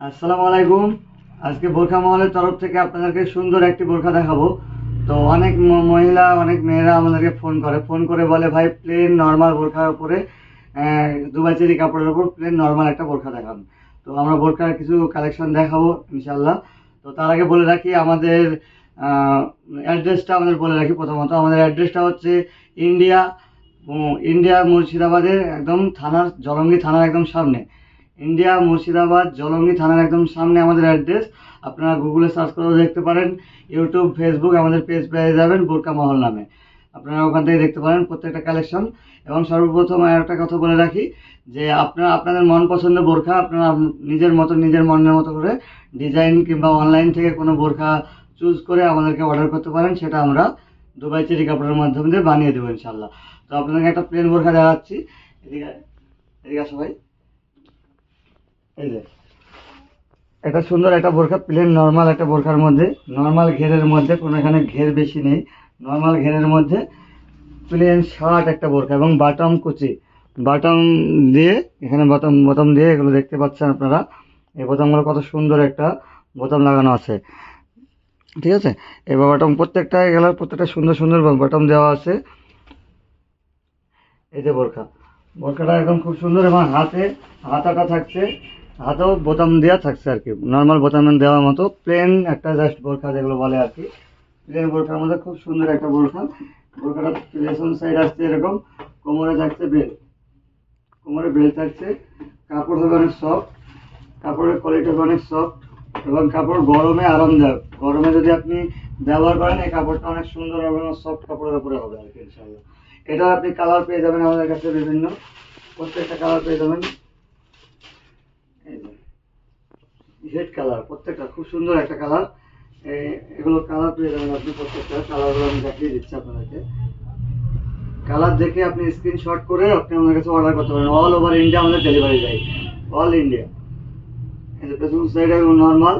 আসসালামু আলাইকুম। আজকে বোরখা মহলের তরফ থেকে আপনাদেরকে সুন্দর একটি বোরখা দেখাবো। তো অনেক মহিলা অনেক মেয়েরা আমাদেরকে ফোন করে। ফোন করে বলে ভাই প্লেন নর্মাল বোরখার উপরে আহ, দুবাই চেরি কাপড়ের উপর প্লেন নর্মাল একটা বোরখা দেখান। তো আমরা বোরখার কিছু কালেকশন দেখাবো ইনশাল্লাহ তো তার আগে বলে রাখি আমাদের অ্যাড্রেসটা আমাদের বলে রাখি প্রথমত। আমাদের অ্যাড্রেসটা হচ্ছে ইন্ডিয়া ইন্ডিয়া মুর্শিদাবাদের একদম থানার জলঙ্গি থানার একদম সামনে। ইন্ডিয়া মুর্শিদাবাদ জলঙ্গি থানার একদম সামনে আমাদের অ্যাড্রেস। আপনারা গুগলে সার্চ করেও দেখতে পারেন। ইউটিউব ফেসবুক আমাদের পেজ পেয়ে যাবেন বোরকা মহল নামে। আপনারা ওখান থেকে দেখতে পারেন প্রত্যেকটা কালেকশন এবং সর্বপ্রথম আর একটা কথা বলে রাখি যে আপনারা, আপনাদের মন পছন্দের বোরখা, আপনারা নিজের মতো, নিজের মনের মতো করে ডিজাইন কিংবা অনলাইন থেকে কোনো বোরখা চুজ করে আমাদেরকে অর্ডার করতে পারেন। সেটা আমরা দুবাই চেরি কাপড়ের মাধ্যমে দিয়ে বানিয়ে দেবো ইনশাল্লাহ তো আপনাদেরকে একটা প্লেন বোরখা দেখাচ্ছি। এদিকে এদিকে আসো ভাই। এই যে এটা সুন্দর একটা বোরখা প্লেন নর্মাল একটা বোরখার মধ্যে নর্মাল ঘেরের মধ্যে, কোনো এখানে ঘের বেশি নেই নর্মাল ঘেরের মধ্যে প্লেন শার্ট একটা বোরখা এবং বাটম কুচি। বাটম দিয়ে, এখানে বটম বোতাম দিয়ে এগুলো দেখতে পাচ্ছেন আপনারা, এই বোতামগুলো কত সুন্দর একটা বোতাম লাগানো আছে। ঠিক আছে? এবার বটম প্রত্যেকটা এগুলো প্রত্যেকটা সুন্দর সুন্দর বটম দেওয়া আছে। এই যে বোরখা। বোরখাটা একদম খুব সুন্দর এবং হাতে, হাতাটা থাকছে, হাতেও বোতাম দেওয়া থাকছে আর কি। নর্মাল বোতাম দেওয়ার মতো প্লেন একটা জাস্ট বোরখা যেগুলো বলে আর কি। প্লেন বোরখার মধ্যে খুব সুন্দর একটা বোরখা। বোরখাটা পেছন সাইড আসছে এরকম, কোমরে থাকছে বেল কোমরে বেল থাকছে। কাপড় হবে অনেক সফট কাপড়ের কোয়ালিটি হবে অনেক সফট এবং কাপড় গরমে আরামদায়ক। গরমে যদি আপনি ব্যবহার করেন, এই কাপড়টা অনেক সুন্দর এবং সফট কাপড়ের উপরে হবে আর কি ইনশাল্লাহ এটা আপনি কালার পেয়ে যাবেন আমাদের কাছে বিভিন্ন। প্রত্যেকটা কালার পেয়ে যাবেন। হেড কালার প্রত্যেকটা, খুব সুন্দর একটা কালার এগুলো কালার পেয়ে যাবেন আপনি প্রত্যেকটা। কালারগুলো আমি দেখিয়ে দিচ্ছি আপনাদেরকে। কালার দেখে আপনি স্ক্রিনশট করে আপনি আমাদের কাছে অর্ডার করতে পারেন। অল ওভার ইন্ডিয়া আমাদের ডেলিভারি যায় অল ইন্ডিয়া যে পেছন সাইড একদম নর্মাল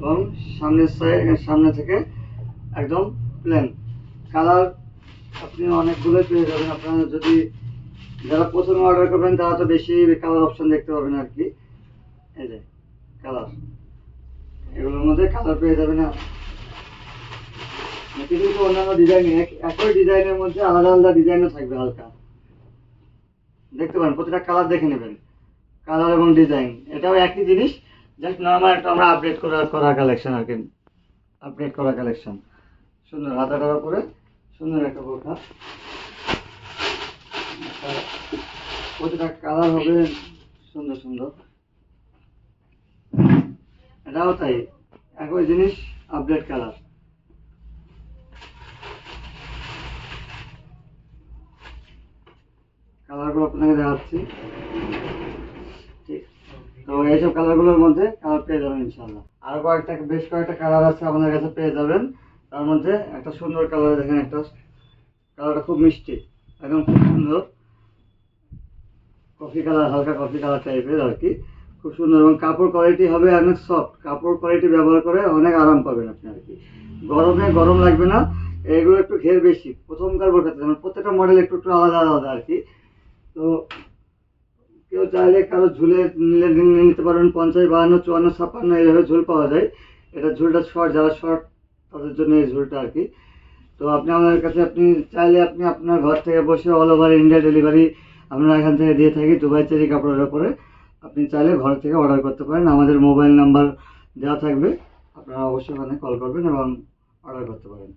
এবং সামনের সাইড সামনে থেকে একদম প্লেন কালার আপনি অনেকগুলোই পেয়ে যাবেন। আপনারা যদি যারা প্রথমে অর্ডার করবেন, তারা তো বেশি কালার অপশন দেখতে পাবেন আর কি। এই যে কালার এগুলোর মধ্যে কালার পেয়ে যাবেন কিছু অন্যান্য ডিজাইন একই ডিজাইনের মধ্যে আলাদা আলাদা ডিজাইনও থাকবে হালকা। দেখতে পারেন, প্রতিটা কালার দেখে নেবেন। কালার এবং ডিজাইন এটাও একই জিনিস। জাস্ট নর্মাল একটা আমরা আপডেট করা করা কালেকশন আর কি। আপডেট করা কালেকশন সুন্দর, হাতাটার উপরে সুন্দর একটা বোরখা। প্রতিটা কালার হবে সুন্দর সুন্দর। এটাও তাই, একই জিনিস আপডেট কালার। কালারগুলো আপনাকে দেখাচ্ছি। তো এইসব কালারগুলোর মধ্যে কালার পেয়ে যাবেন ইনশাল্লাহ আরও কয়েকটা, বেশ কয়েকটা কালার আছে আমাদের কাছে পেয়ে যাবেন। তার মধ্যে একটা সুন্দর কালার দেখেন একটা কালারটা খুব মিষ্টি, একদম খুব সুন্দর। কফি কালার হালকা কফি কালার টাইপের আর কি। খুব সুন্দর এবং কাপড় কোয়ালিটি হবে অনেক সফট কাপড় কোয়ালিটি ব্যবহার করে অনেক আরাম পাবেন আপনি আর কি। গরমে গরম লাগবে না, এগুলো একটু ঘের বেশি। প্রথমকার বোরখাতে মানে প্রত্যেকটা মডেল একটু একটু আলাদা আলাদা আর কি। তো কেউ চাইলে কারও ঝুলে নিতে পারবেন পঞ্চাশ, বাহান্ন, চুয়ান্ন, ছাপ্পান্ন, এইভাবে ঝুল পাওয়া যায়। এটা ঝুলটা শর্ট যারা শর্ট তাদের জন্য এই ঝুলটা আর কি। তো আপনি আমাদের কাছে, আপনি চাইলে আপনি আপনার ঘর থেকে বসে অল ওভার ইন্ডিয়া ডেলিভারি আমরা এখান থেকে দিয়ে থাকি দুবাই চেরি কাপড়ের ওপরে। আপনি চাইলে ঘর থেকে অর্ডার করতে পারেন। আমাদের মোবাইল নাম্বার দেওয়া থাকবে। আপনারা অবশ্যই ওখানে কল করবেন এবং অর্ডার করতে পারেন।